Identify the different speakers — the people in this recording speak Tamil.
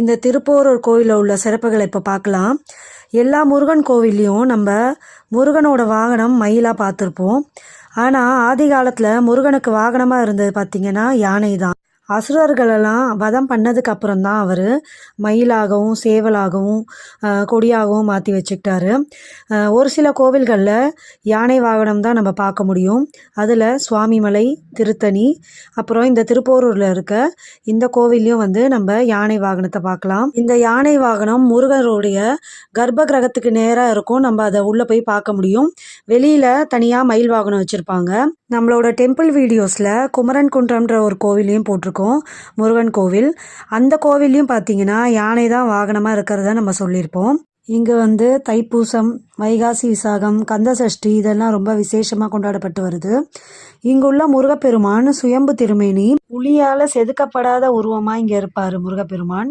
Speaker 1: இந்த திருப்போரூர் கோயிலில் உள்ள சிறப்புகளை இப்போ பார்க்கலாம். எல்லா முருகன் கோவில்லையும் நம்ம முருகனோட வாகனம் மயிலாக பார்த்துருப்போம். ஆனால் ஆதி காலத்தில் முருகனுக்கு வாகனமாக இருந்தது பார்த்திங்கன்னா யானை தான் அசுரர்களெல்லாம் வதம் பண்ணதுக்கு அப்புறம் தான் அவர் மயிலாகவும் சேவலாகவும் கொடியாகவும் மாற்றி வச்சுக்கிட்டாரு. ஒரு சில கோவில்களில் யானை வாகனம் தான் நம்ம பார்க்க முடியும். அதில் சுவாமிமலை திருத்தணி அப்புறம் இந்த திருப்போரூரில் இருக்க இந்த கோவில்லையும் வந்து நம்ம யானை வாகனத்தை பார்க்கலாம். இந்த யானை வாகனம் முருகருடைய கர்ப்ப கிரகத்துக்கு நேராக இருக்கும். நம்ம அதை உள்ளே போய் பார்க்க முடியும். வெளியில் தனியாக மயில் வாகனம் வச்சுருப்பாங்க. நம்மளோட டெம்பிள் வீடியோஸில் குமரன் குன்றம்ன்ற ஒரு கோவிலையும் போட்டிருக்கோம் முருகன் கோவில். அந்த கோவில்லையும் பார்த்தீங்கன்னா யானை தான் வாகனமாக இருக்கிறத நம்ம சொல்லியிருப்போம். இங்கே வந்து தைப்பூசம் வைகாசி விசாகம் கந்த சஷ்டி இதெல்லாம் ரொம்ப விசேஷமாக கொண்டாடப்பட்டு வருது. இங்குள்ள முருகப்பெருமான் சுயம்பு திருமேனி புலியால் செதுக்கப்படாத உருவமாக இங்கே இருப்பார் முருகப்பெருமான்.